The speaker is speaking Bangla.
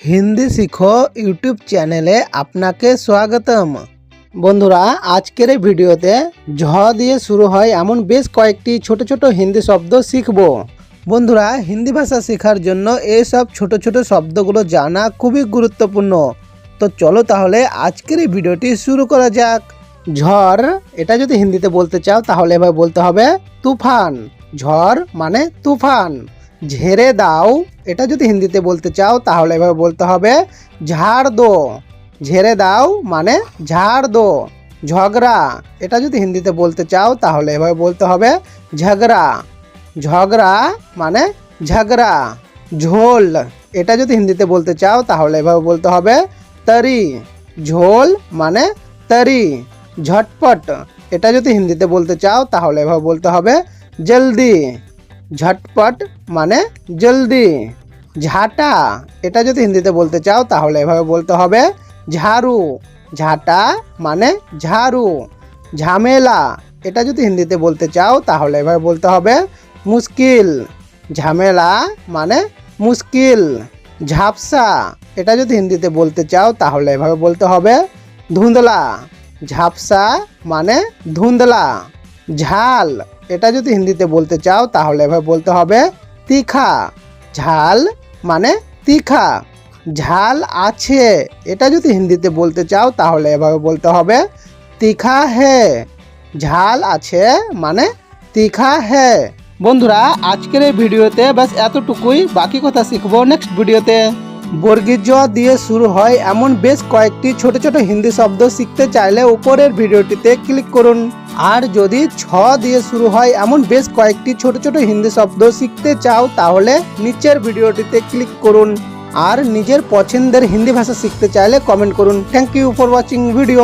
হিন্দি শিখো ইউটিউব চ্যানেলে আপনাকে স্বাগতম। বন্ধুরা, আজকের এই ভিডিওতে ঝ দিয়ে শুরু হয় এমন বেশ কয়েকটি ছোট ছোট হিন্দি শব্দ শিখব। বন্ধুরা, হিন্দি ভাষা শেখার জন্য এইসব ছোট ছোট শব্দগুলো জানা খুবই গুরুত্বপূর্ণ। তো চলো তাহলে আজকের এই ভিডিওটি শুরু করা যাক। ঝড়, এটা যদি হিন্দিতে বলতে চাও তাহলে এভাবে বলতে হবে, তুফান। ঝড় মানে তুফান। ঝেড়ে দাও। এটা যদি হিন্দিতে বলতে চাও, তাহলে এভাবে বলতে হবে, ঝাড় দো। ঝেড়ে দাও মানে ঝাড় দো। ঝগড়া। এটা যদি হিন্দিতে বলতে চাও, তাহলে এভাবে বলতে হবে, ঝগড়া। ঝগড়া মানে ঝগড়া। ঝোল। এটা যদি হিন্দিতে বলতে চাও, তাহলে এভাবে বলতে হবে, তরি। ঝোল মানে তরি। ঝটপট। এটা যদি হিন্দিতে বলতে চাও, তাহলে এভাবে বলতে হবে, জলদি। ঝটপট মানে জলদি। ঝাঁটা, এটা যদি হিন্দিতে বলতে চাও, তাহলে এভাবে বলতে হবে ঝাড়ু। ঝাঁটা মানে ঝাড়ু। ঝামেলা, এটা যদি হিন্দিতে বলতে চাও, তাহলে এভাবে বলতে হবে মুশকিল। ঝামেলা মানে মুশকিল। ঝাপসা, এটা যদি হিন্দিতে বলতে চাও, তাহলে এভাবে বলতে হবে ধুঁধলা। ঝাপসা মানে ধুন্দলা ঝাল। এটা যদি হিন্দিতে বলতে চাও, তাহলে এভাবে বলতে হবে তিখা। ঝাল মানে তিখা। ঝাল আছে। এটা যদি হিন্দিতে বলতে চাও, তাহলে এভাবে বলতে হবে তিখা হে। ঝাল আছে মানে তিখা হে। বন্ধুরা, আজকের এই ভিডিওতে ব্যাস এতটুকুই। বাকি কথা শিখব নেক্সট ভিডিওতে। বর্গীজ দিয়ে শুরু হয় এমন বেশ কয়েকটি ছোট ছোট হিন্দি শব্দ শিখতে চাইলে উপরের ভিডিওটিতে ক্লিক করুন। আর যদি ছ দিয়ে শুরু হয় এমন বেশ কয়েকটি ছোট ছোট হিন্দি শব্দ শিখতে চাও, তাহলে নিচের ভিডিওটিতে ক্লিক করুন। আর নিজের পছন্দের হিন্দি ভাষা শিখতে চাইলে কমেন্ট করুন। Thank you for watching video